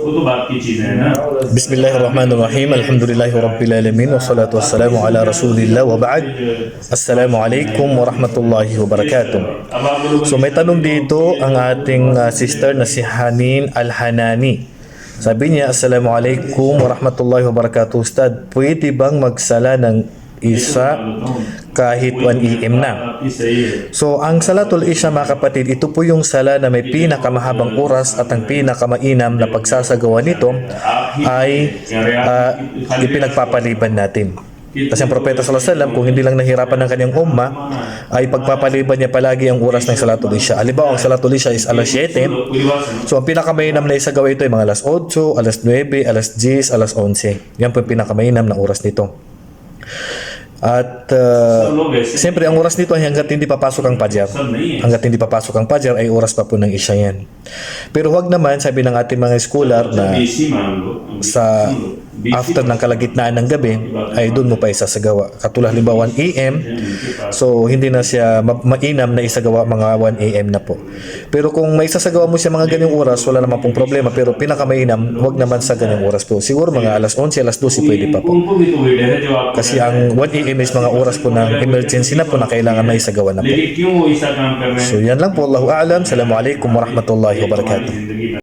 वो तो बात की चीजें है ना Bismillahirrahmanirrahim. Alhamdulillahi Rabbil Alamin. Wassalatu wassalamu ala Rasulillah wa ba'd. Assalamualaikum warahmatullahi wabarakatuh. अब आप लोग So may tanong dito ang ating uh, sister na si Hanin Al-Hanani. Sabi niya, Assalamualaikum warahmatullahi wabarakatuh. Ustad, pwede bang magsala ng isa kahit 1 EM na. So ang salatul isya mga kapatid, ito po yung sala na may pinakamahabang oras at ang pinakamainam na pagsasagawa nito ay uh, ipinagpapaliban natin. Kasi ang propeta sallallahu alaihi wasallam kung hindi lang nahirapan ng kanyang umma ay pagpapaliban niya palagi ang oras ng salatul isya. Halimbawa, ang salatul isya is alas 7. So ang pinakamainam na isagawa ito ay mga alas 8, alas 9, alas 10, alas 11. Yan po yung pinakamainam na oras nito. At uh, siyempre, ang oras nito ay hanggat hindi papasok ang pajar. Hanggat hindi papasok ang pajar ay oras pa po ng isya yan. Pero wag naman, sabi ng ating mga scholar na sa after ng kalagitnaan ng gabi ay doon mo pa isasagawa. Katulad halimbawa 1 AM, so hindi na siya ma- mainam na isagawa mga 1 AM na po. Pero kung may isasagawa mo siya mga ganyang oras, wala naman pong problema. Pero pinakamainam, wag naman sa ganyang oras po. Siguro mga alas 11, alas 12 pwede pa po. Kasi ang 1 AM is mga oras po ng emergency na po na kailangan na isagawa na po. So yan lang po. Allahu A'lam. Assalamualaikum warahmatullahi wabarakatuh.